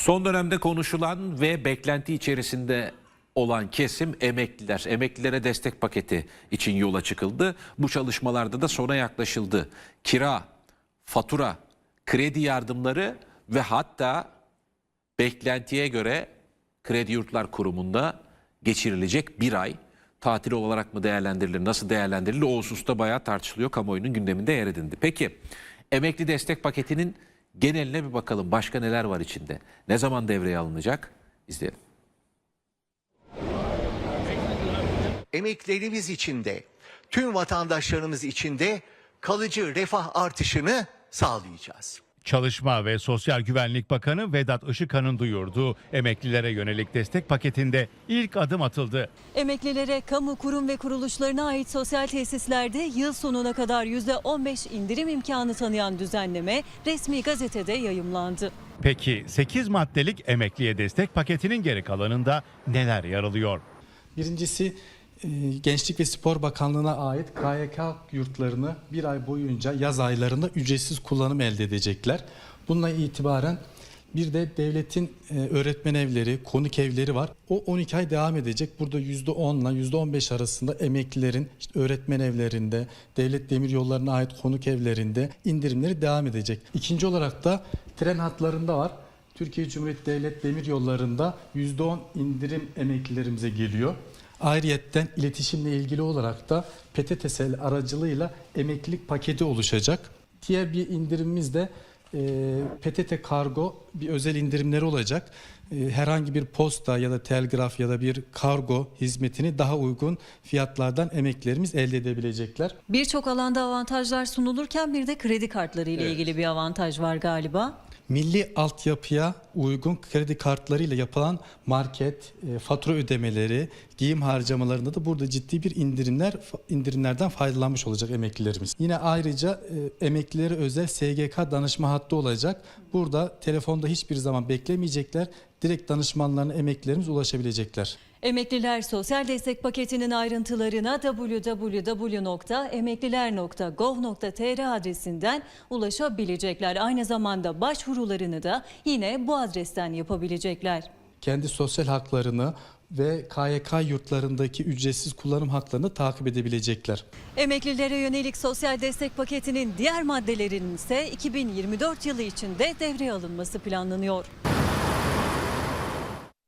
Son dönemde konuşulan ve beklenti içerisinde olan kesim emekliler. Emeklilere destek paketi için yola çıkıldı. Bu çalışmalarda da sona yaklaşıldı. Kira, fatura, kredi yardımları ve hatta beklentiye göre Kredi Yurtlar Kurumu'nda geçirilecek bir ay tatil olarak mı değerlendirilir, nasıl değerlendirilir o hususta bayağı tartışılıyor. Kamuoyunun gündeminde yer edindi. Peki emekli destek paketinin geneline bir bakalım. Başka neler var içinde? Ne zaman devreye alınacak? İzleyelim. emeklerimiz için de tüm vatandaşlarımız için de kalıcı refah artışını sağlayacağız. Çalışma ve Sosyal Güvenlik Bakanı Vedat Işıkhan'ın duyurduğu emeklilere yönelik destek paketinde ilk adım atıldı. Emeklilere kamu kurum ve kuruluşlarına ait sosyal tesislerde yıl sonuna kadar %15 indirim imkanı tanıyan düzenleme resmi gazetede yayımlandı. Peki 8 maddelik emekliye destek paketinin geri kalanında neler yer alıyor? Birincisi Gençlik ve Spor Bakanlığı'na ait KYK yurtlarını bir ay boyunca yaz aylarında ücretsiz kullanım elde edecekler. Bununla itibaren bir de devletin e, öğretmen evleri, konuk evleri var. O 12 ay devam edecek. Burada %10 ile %15 arasında emeklilerin işte öğretmen evlerinde, devlet demir yollarına ait konuk evlerinde indirimleri devam edecek. İkinci olarak da tren hatlarında var. Türkiye Cumhuriyeti Devlet Demir Yolları'nda %10 indirim emeklilerimize geliyor. Ayrıyetten iletişimle ilgili olarak da PTTSL aracılığıyla emeklilik paketi oluşacak. Diğer bir indirimimiz de e, PTT Kargo bir özel indirimleri olacak. E, herhangi bir posta ya da telgraf ya da bir kargo hizmetini daha uygun fiyatlardan emeklilerimiz elde edebilecekler. Birçok alanda avantajlar sunulurken bir de kredi kartları ile ilgili bir avantaj var galiba. Milli altyapıya uygun kredi kartlarıyla yapılan market, e, fatura ödemeleri, giyim harcamalarında da burada ciddi bir indirimler indirimlerden faydalanmış olacak emeklilerimiz. Yine ayrıca e, emeklilere özel SGK danışma hattı olacak. Burada telefonda hiçbir zaman beklemeyecekler. Direkt danışmanlarına emeklilerimiz ulaşabilecekler. Emekliler sosyal destek paketinin ayrıntılarına www.emekliler.gov.tr adresinden ulaşabilecekler. Aynı zamanda başvurularını da yine bu adresten yapabilecekler. Kendi sosyal haklarını ve KYK yurtlarındaki ücretsiz kullanım haklarını takip edebilecekler. Emeklilere yönelik sosyal destek paketinin diğer maddelerinin ise 2024 yılı içinde devreye alınması planlanıyor.